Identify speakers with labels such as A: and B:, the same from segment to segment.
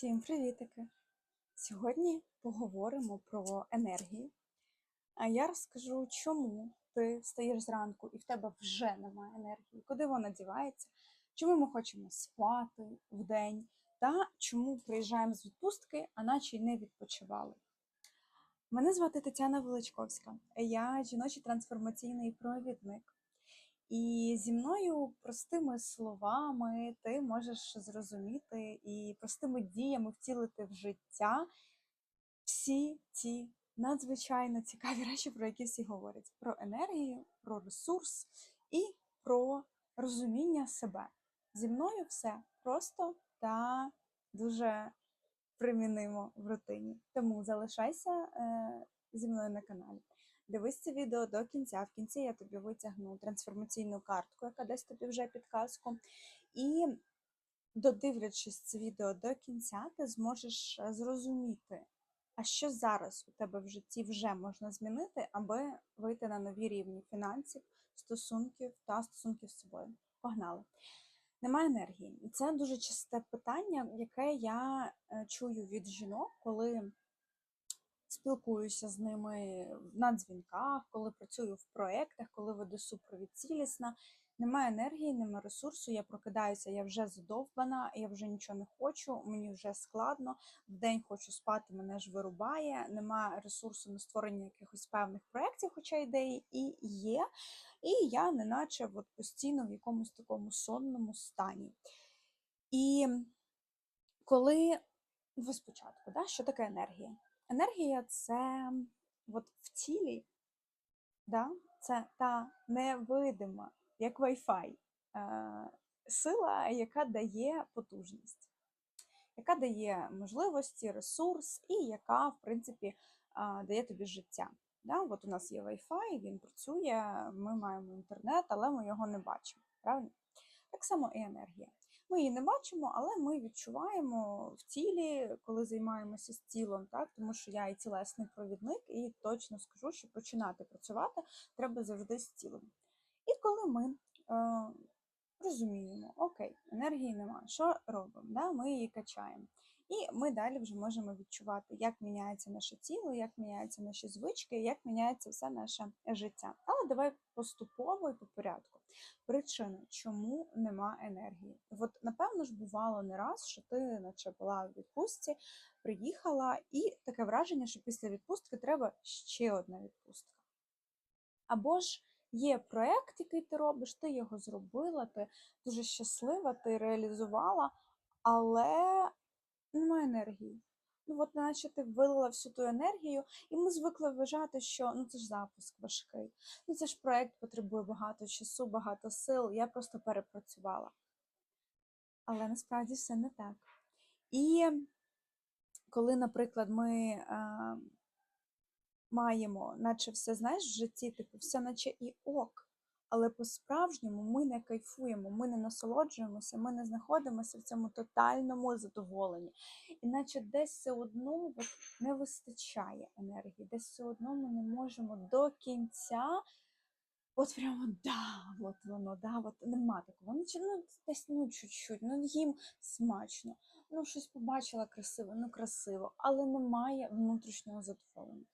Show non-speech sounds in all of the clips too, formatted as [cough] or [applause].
A: Всім привітики! Сьогодні поговоримо про енергію. А я розкажу, чому ти встаєш зранку і в тебе вже немає енергії, куди вона дівається, чому ми хочемо спати в день, та чому приїжджаємо з відпустки, а наче й не відпочивали. Мене звати Тетяна Величковська, я жіночий трансформаційний провідник. І зі мною простими словами ти можеш зрозуміти і простими діями втілити в життя всі ті надзвичайно цікаві [laughs] речі, про які всі говорять: про енергію, про ресурс і про розуміння себе. Зі мною все просто та дуже примінимо в рутині. Тому залишайся е, зі мною на каналі. Дивись це відео до кінця. В кінці я тобі витягну трансформаційну картку, яка дасть тобі вже підказку. І додивлячись це відео до кінця, ти зможеш е, зрозуміти, а що зараз у тебе в житті вже можна змінити, аби вийти на нові рівні фінансів, стосунків та стосунків з собою. Погнали! Немає енергії. І це дуже часте питання, яке я е, чую від жінок, коли спілкуюся з ними на дзвінках, коли працюю в проєктах, коли веду супровід цілісна. Немає енергії, немає ресурсу, я прокидаюся, я вже задовбана, я вже нічого не хочу, мені вже складно, в день хочу спати, мене ж вирубає, немає ресурсу на створення якихось певних проєктів, хоча ідеї і є. І я неначе от постійно в якомусь такому сонному стані. І коли ви спочатку, да, що таке енергія? Енергія це от в тілі, да, це та невидима, як Wi-Fi, е, сила, яка дає потужність, яка дає можливості, ресурс і яка, в принципі, е, дає тобі життя. Да? От у нас є Wi-Fi, він працює, ми маємо інтернет, але ми його не бачимо. Правильно? Так само і енергія. Ми її не бачимо, але ми відчуваємо в тілі, коли займаємося з тілом, так тому що я і тілесний провідник, і точно скажу, що починати працювати треба завжди з тілом. І коли ми е, розуміємо, окей, енергії немає, що робимо? Да? Ми її качаємо. І ми далі вже можемо відчувати, як міняється наше тіло, як міняються наші звички, як міняється все наше життя. Але давай поступово і по порядку. Причини, чому нема енергії? От напевно ж бувало не раз, що ти, наче була в відпустці, приїхала, і таке враження, що після відпустки треба ще одна відпустка. Або ж є проєкт, який ти робиш, ти його зробила, ти дуже щаслива, ти реалізувала, але немає енергії. Ну, от наче ти вилила всю ту енергію, і ми звикли вважати, що ну це ж запуск важкий. Ну це ж проєкт потребує багато часу, багато сил. Я просто перепрацювала. Але насправді все не так. І коли, наприклад, ми а, маємо, наче все знаєш, в житті, типу, все наче і ок але по-справжньому ми не кайфуємо, ми не насолоджуємося, ми не знаходимося в цьому тотальному задоволенні. Іначе десь все одно не вистачає енергії, десь все одно ми не можемо до кінця. От прямо да, от воно, да, от нема такого. Ну, ну десь ну чуть-чуть, ну їм смачно, ну щось побачила красиво, ну красиво, але немає внутрішнього задоволення.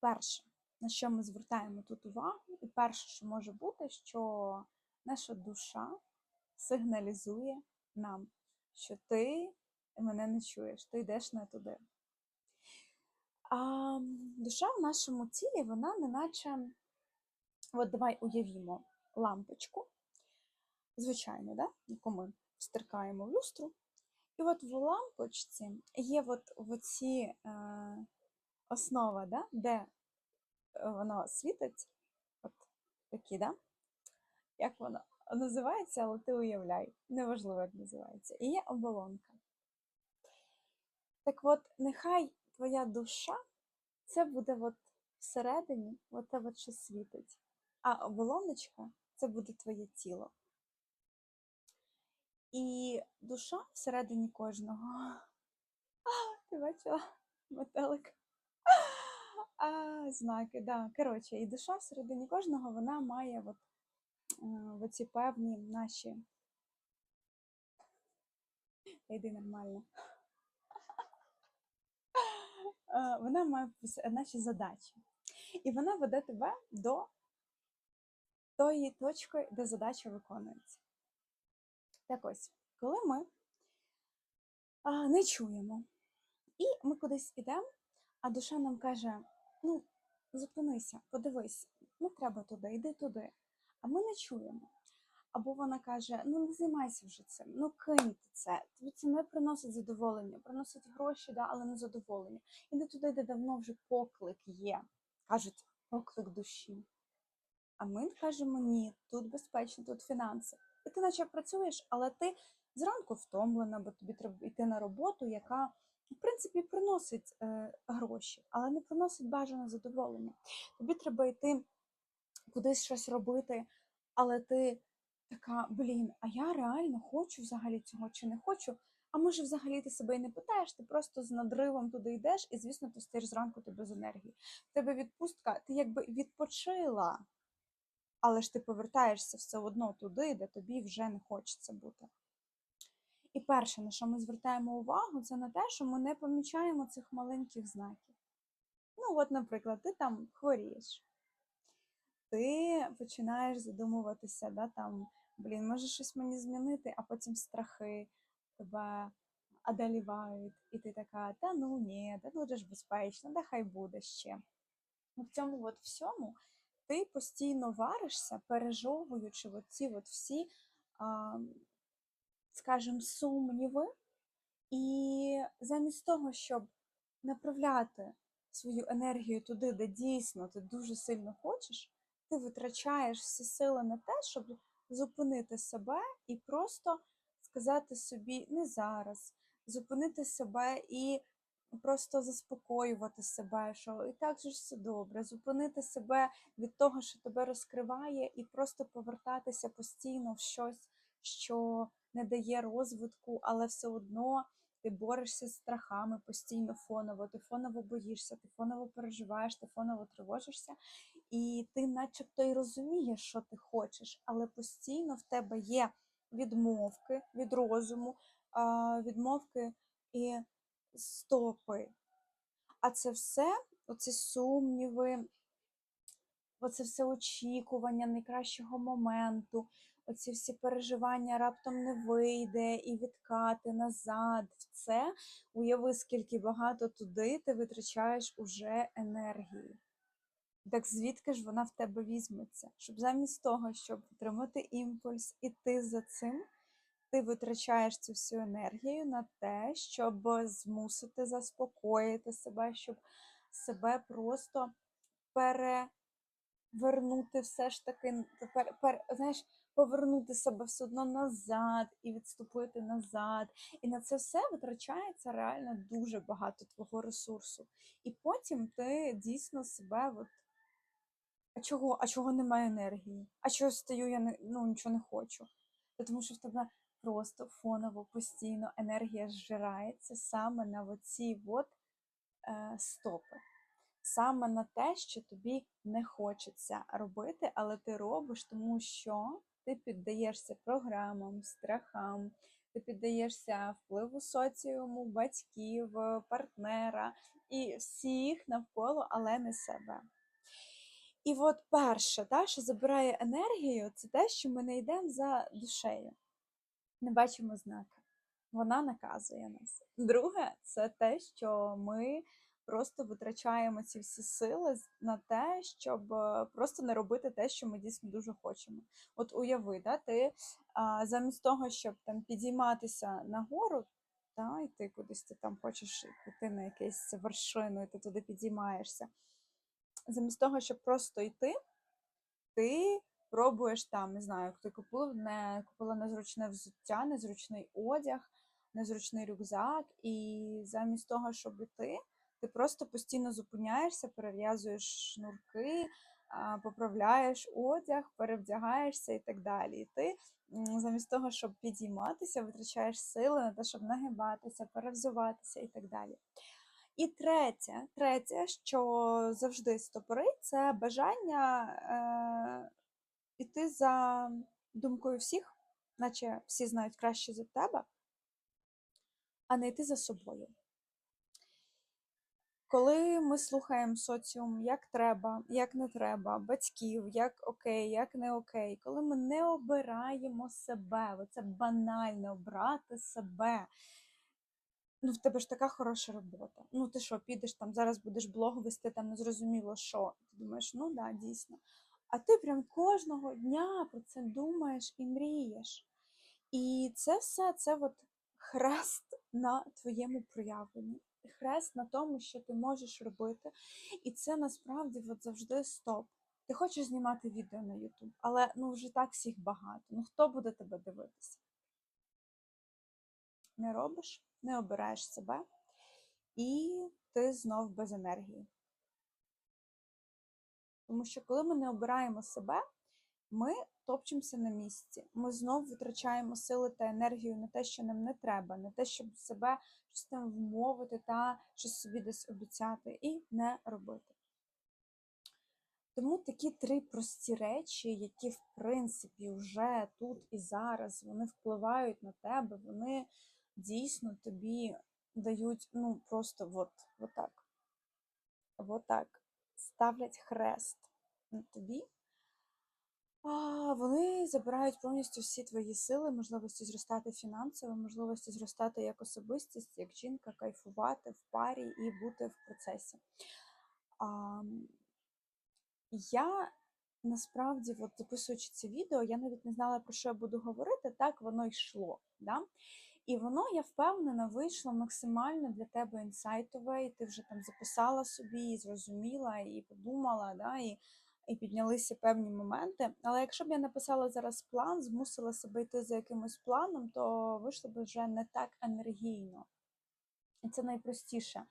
A: Перше, на що ми звертаємо тут увагу, і перше, що може бути, що наша душа сигналізує нам, що ти мене не чуєш, ти йдеш не туди. А душа в нашому тілі, вона неначе, от давай уявімо лампочку, звичайно, да? яку ми стеркаємо в люстру. І от в лампочці є от оці е, основа, да? де воно світить, от такі, да? Як воно називається, але ти уявляй, неважливо, як називається. І є оболонка. Так от, нехай твоя душа це буде от всередині, от те, що світить. А оболоночка це буде твоє тіло. І душа всередині кожного. [laughs] Ти бачила метелик? А, знаки, да. Коротше, і душа всередині кожного вона має от, е, оці певні наші йди нормально. Е, Вона має наші задачі. І вона веде тебе до тої точки, де задача виконується. Так ось, коли ми не чуємо, і ми кудись ідемо, а душа нам каже: ну, зупинися, подивись, не треба туди, йди туди. А ми не чуємо. Або вона каже: ну не займайся вже цим, ну кинь це. Тобі це не приносить задоволення, приносить гроші, да, але не задоволення. Іди туди, де давно вже поклик є. Кажуть, поклик душі. А ми кажемо ні, тут безпечно, тут фінанси. І ти наче працюєш, але ти зранку втомлена, бо тобі треба йти на роботу, яка в принципі приносить е, гроші, але не приносить бажане задоволення. Тобі треба йти кудись щось робити, але ти така, блін, а я реально хочу взагалі цього чи не хочу. А може, взагалі ти себе і не питаєш, ти просто з надривом туди йдеш, і звісно, ти стаєш зранку ти без енергії. В тебе відпустка, ти якби відпочила, але ж ти повертаєшся все одно туди, де тобі вже не хочеться бути. І перше, на що ми звертаємо увагу, це на те, що ми не помічаємо цих маленьких знаків. Ну, от, наприклад, ти там хворієш, ти починаєш задумуватися, да, там, блін, може щось мені змінити, а потім страхи тебе одолівають, і ти така, та ну ні, дуже ж безпечно, да хай буде ще. Ну, в цьому от всьому ти постійно варишся, пережовуючи от ці от всі, а, скажімо, сумніви, і замість того, щоб направляти свою енергію туди, де дійсно ти дуже сильно хочеш, ти витрачаєш всі сили на те, щоб зупинити себе і просто сказати собі не зараз, зупинити себе і просто заспокоювати себе, що і так же ж все добре, зупинити себе від того, що тебе розкриває, і просто повертатися постійно в щось, що не дає розвитку, але все одно ти борешся з страхами постійно фоново, ти фоново боїшся, ти фоново переживаєш, ти фоново тривожишся, і ти начебто й розумієш, що ти хочеш, але постійно в тебе є відмовки від розуму, відмовки і стопи. А це все, оці сумніви, оце все очікування найкращого моменту, оці всі переживання раптом не вийде і відкати назад. Це уяви, скільки багато туди ти витрачаєш уже енергії. Так звідки ж вона в тебе візьметься? Щоб замість того, щоб отримати імпульс, іти за цим, ти витрачаєш цю всю енергію на те, щоб змусити заспокоїти себе, щоб себе просто перевернути все ж таки, пер, пер, знаєш, повернути себе все одно назад і відступити назад. І на це все витрачається реально дуже багато твого ресурсу. І потім ти дійсно себе от. А чого, а чого немає енергії? А чого стою, я не, ну, нічого не хочу? Тому що в тебе просто фоново постійно енергія зжирається саме на оці от, е, стопи. Саме на те, що тобі не хочеться робити, але ти робиш, тому що ти піддаєшся програмам, страхам, ти піддаєшся впливу соціуму, батьків, партнера і всіх навколо, але не себе. І от перше, та, що забирає енергію, це те, що ми не йдемо за душею, не бачимо знаки. Вона наказує нас. Друге, це те, що ми просто витрачаємо ці всі сили на те, щоб е, просто не робити те, що ми дійсно дуже хочемо. От уяви, да, ти а, замість того, щоб там підійматися нагору, та, і ти кудись ти там хочеш піти на якусь вершину, і ти туди підіймаєшся замість того, щоб просто йти, ти пробуєш там, не знаю, ти купив не купила незручне взуття, незручний одяг, незручний рюкзак, і замість того, щоб йти, ти просто постійно зупиняєшся, перев'язуєш шнурки, поправляєш одяг, перевдягаєшся і так далі. І ти замість того, щоб підійматися, витрачаєш сили на те, щоб нагибатися, перевзуватися і так далі. І третє, третє, що завжди стопорить, це бажання е, іти за думкою всіх, наче всі знають краще за тебе. а не йти за собою. Коли ми слухаємо соціум, як треба, як не треба, батьків, як окей, як не окей, коли ми не обираємо себе, оце банально обрати себе. Ну, в тебе ж така хороша робота. Ну, ти що, підеш там, зараз будеш блог вести, там незрозуміло що. Ти думаєш, ну да, дійсно. А ти прям кожного дня про це думаєш і мрієш. І це все це от хрест на твоєму проявленні, хрест на тому, що ти можеш робити. І це насправді от завжди стоп. Ти хочеш знімати відео на YouTube, але ну вже так всіх багато. Ну хто буде тебе дивитися? Не робиш, не обираєш себе, і ти знов без енергії. Тому що коли ми не обираємо себе, ми топчемося на місці. Ми знов витрачаємо сили та енергію на те, що нам не треба, на те, щоб себе щось там вмовити та щось собі десь обіцяти і не робити. Тому такі три прості речі, які, в принципі, вже тут і зараз вони впливають на тебе, вони дійсно тобі дають, ну, просто от, от так. От так. Ставлять хрест на тобі. Вони забирають повністю всі твої сили, можливості зростати фінансово, можливості зростати як особистість, як жінка, кайфувати в парі і бути в процесі. А, Я насправді, от записуючи це відео, я навіть не знала, про що я буду говорити, так воно йшло. Да? І воно, я впевнена, вийшло максимально для тебе інсайтове, і ти вже там записала собі, і зрозуміла, і подумала, да? і і піднялися певні моменти. Але якщо б я написала зараз план, змусила себе йти за якимось планом, то вийшло б вже не так енергійно. І це найпростіше.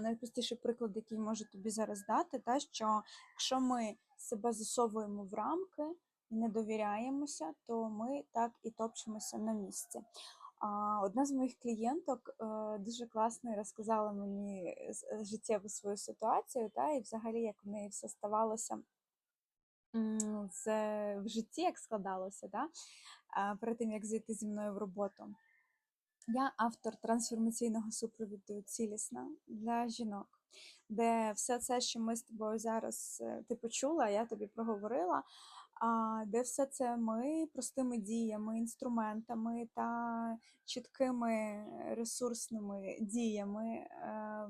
A: Найпростіший приклад, який можу тобі зараз дати, те, що якщо ми себе засовуємо в рамки і не довіряємося, то ми так і топчемося на місці. Одна з моїх клієнток е, дуже класно розказала мені життєву свою ситуацію, та, і взагалі як в неї все ставалося з, в житті, як складалося, да? перед тим, як зайти зі мною в роботу. Я автор трансформаційного супровіду цілісна для жінок, де все це, що ми з тобою зараз е, ти почула, я тобі проговорила, де все це ми простими діями, інструментами та чіткими ресурсними діями е,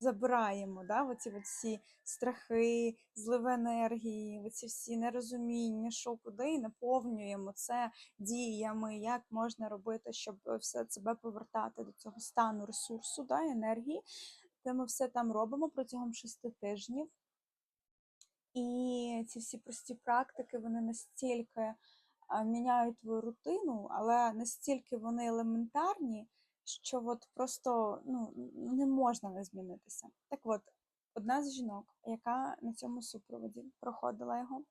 A: забираємо да, оці всі страхи, зливи енергії, оці всі нерозуміння, що куди, і наповнюємо це діями, як можна робити, щоб все себе повертати до цього стану ресурсу, да, енергії. Де ми все там робимо протягом шести тижнів. І ці всі прості практики, вони настільки міняють твою рутину, але настільки вони елементарні, що от просто ну, не можна не змінитися. Так от, одна з жінок, яка на цьому супроводі проходила його,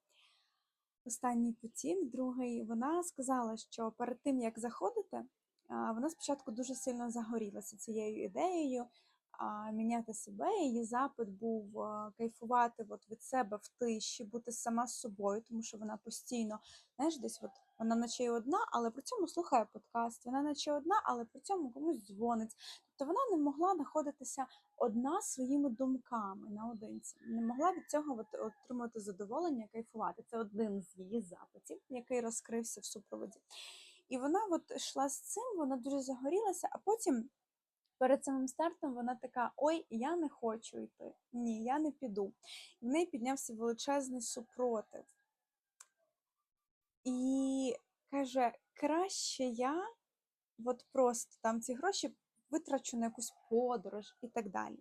A: останній потік, другий, вона сказала, що перед тим, як заходити, вона спочатку дуже сильно загорілася цією ідеєю. Міняти себе, її запит був кайфувати от від себе в тиші, бути сама з собою, тому що вона постійно, знаєш, десь от вона наче й одна, але при цьому слухає подкаст. Вона наче одна, але при цьому комусь дзвонить. Тобто вона не могла знаходитися одна своїми думками наодинці. Не могла від цього от отримати задоволення, кайфувати. Це один з її запитів, який розкрився в супроводі. І вона от йшла з цим, вона дуже загорілася, а потім. Перед самим стартом вона така: Ой, я не хочу йти. Ні, я не піду. І в неї піднявся величезний супротив. І каже, краще я от просто там ці гроші витрачу на якусь подорож і так далі.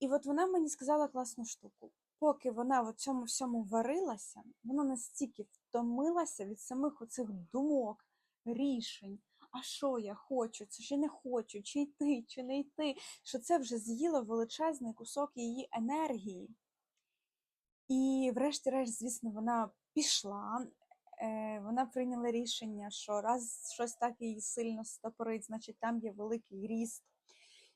A: І от вона мені сказала класну штуку. Поки вона в цьому всьому варилася, вона настільки втомилася від самих оцих думок, рішень. А що я хочу, чи не хочу, чи йти, чи не йти, що це вже з'їло величезний кусок її енергії. І, врешті-решт, звісно, вона пішла, Е, вона прийняла рішення, що раз щось так її сильно стопорить, значить там є великий ріст.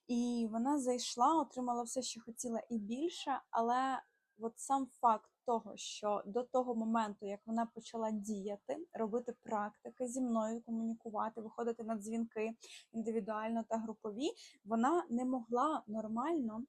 A: І вона зайшла, отримала все, що хотіла, і більше, але от сам факт того, що до того моменту, як вона почала діяти, робити практики зі мною, комунікувати, виходити на дзвінки індивідуально та групові, вона не могла нормально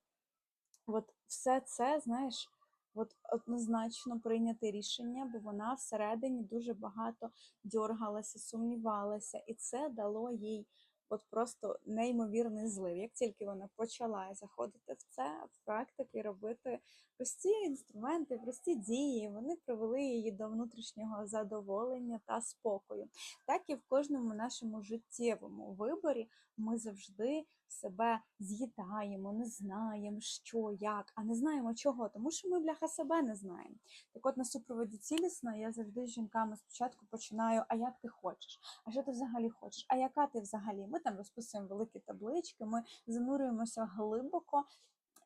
A: от все це, знаєш, от однозначно прийняти рішення, бо вона всередині дуже багато дьоргалася, сумнівалася, і це дало їй от просто неймовірний злив. Як тільки вона почала заходити в це, в практики, робити прості інструменти, прості дії, вони привели її до внутрішнього задоволення та спокою. Так і в кожному нашому життєвому виборі ми завжди себе з'їдаємо, не знаємо, що, як, а не знаємо чого, тому що ми, бляха, себе не знаємо. Так от на супроводі цілісно я завжди з жінками спочатку починаю, а як ти хочеш? А що ти взагалі хочеш? А яка ти взагалі? Ми там розписуємо великі таблички, ми занурюємося глибоко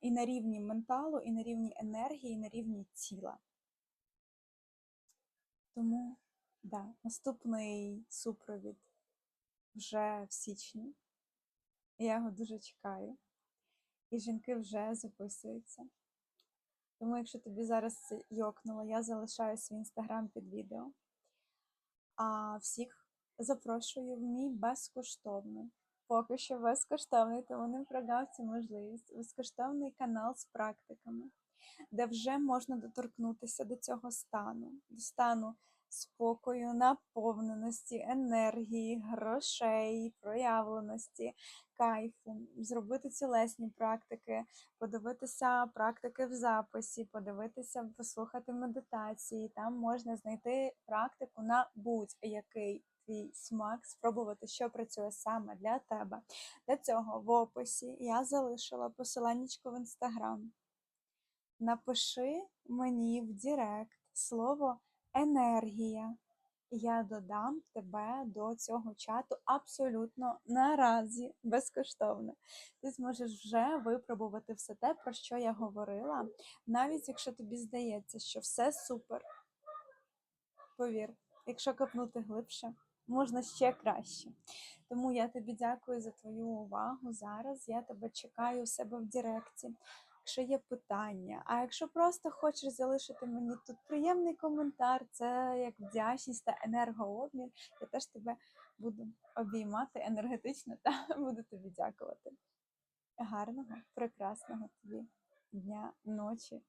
A: і на рівні менталу, і на рівні енергії, і на рівні тіла. Тому, да, наступний супровід вже в січні. Я його дуже чекаю. І жінки вже записуються. Тому, якщо тобі зараз це йокнуло, я залишаю свій інстаграм під відео. А всіх запрошую в мій безкоштовний, поки що безкоштовний, тому не прогав цю можливість. Безкоштовний канал з практиками, де вже можна доторкнутися до цього стану, до стану спокою, наповненості, енергії, грошей, проявленості, кайфу, зробити цілесні практики, подивитися практики в записі, подивитися, послухати медитації. Там можна знайти практику на будь-який твій смак, спробувати, що працює саме для тебе. Для цього в описі я залишила посиланнячко в інстаграм. Напиши мені в Директ слово енергія. Я додам тебе до цього чату абсолютно наразі безкоштовно. Ти зможеш вже випробувати все те, про що я говорила, навіть якщо тобі здається, що все супер. Повір, якщо копнути глибше, можна ще краще. Тому я тобі дякую за твою увагу зараз. Я тебе чекаю у себе в Директі якщо є питання. А якщо просто хочеш залишити мені тут приємний коментар, це як вдячність та енергообмін, я теж тебе буду обіймати енергетично та [laughs] буду тобі дякувати. Гарного, прекрасного тобі дня, ночі.